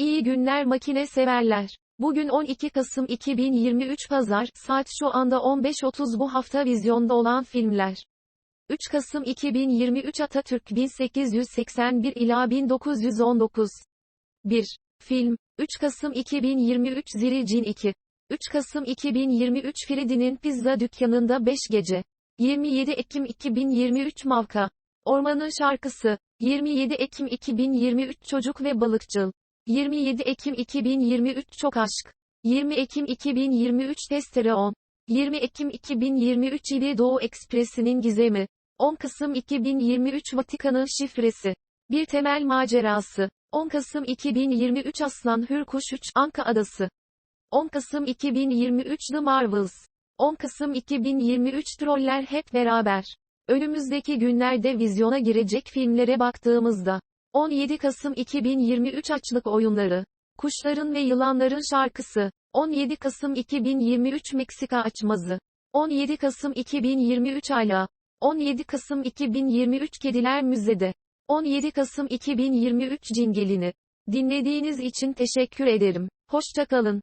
İyi günler makine severler. Bugün 12 Kasım 2023 Pazar, saat şu anda 15.30 bu hafta vizyonda olan filmler. 3 Kasım 2023 Atatürk 1881 ila 1919. 1. Film. 3 Kasım 2023 Ziri Cin 2. 3 Kasım 2023 Freddy'nin pizza dükkanında 5 gece. 27 Ekim 2023 Mavka. Ormanın şarkısı. 27 Ekim 2023 Çocuk ve Balıkçıl. 27 Ekim 2023 Çok Aşk. 20 Ekim 2023 Testere 10. 20 Ekim 2023 İli Doğu Ekspresi'nin Gizemi. 10 Kasım 2023 Vatikan'ın Şifresi. Bir Temel Macerası. 10 Kasım 2023 Aslan Hürkuş 3 Anka Adası. 10 Kasım 2023 The Marvels. 10 Kasım 2023 Troller Hep Beraber. Önümüzdeki günlerde vizyona girecek filmlere baktığımızda. 17 Kasım 2023 Açlık Oyunları. Kuşların ve Yılanların Şarkısı. 17 Kasım 2023 Meksika Açmazı. 17 Kasım 2023 Ala. 17 Kasım 2023 Kediler Müzede. 17 Kasım 2023 Cingelini. Dinlediğiniz için teşekkür ederim. Hoşçakalın.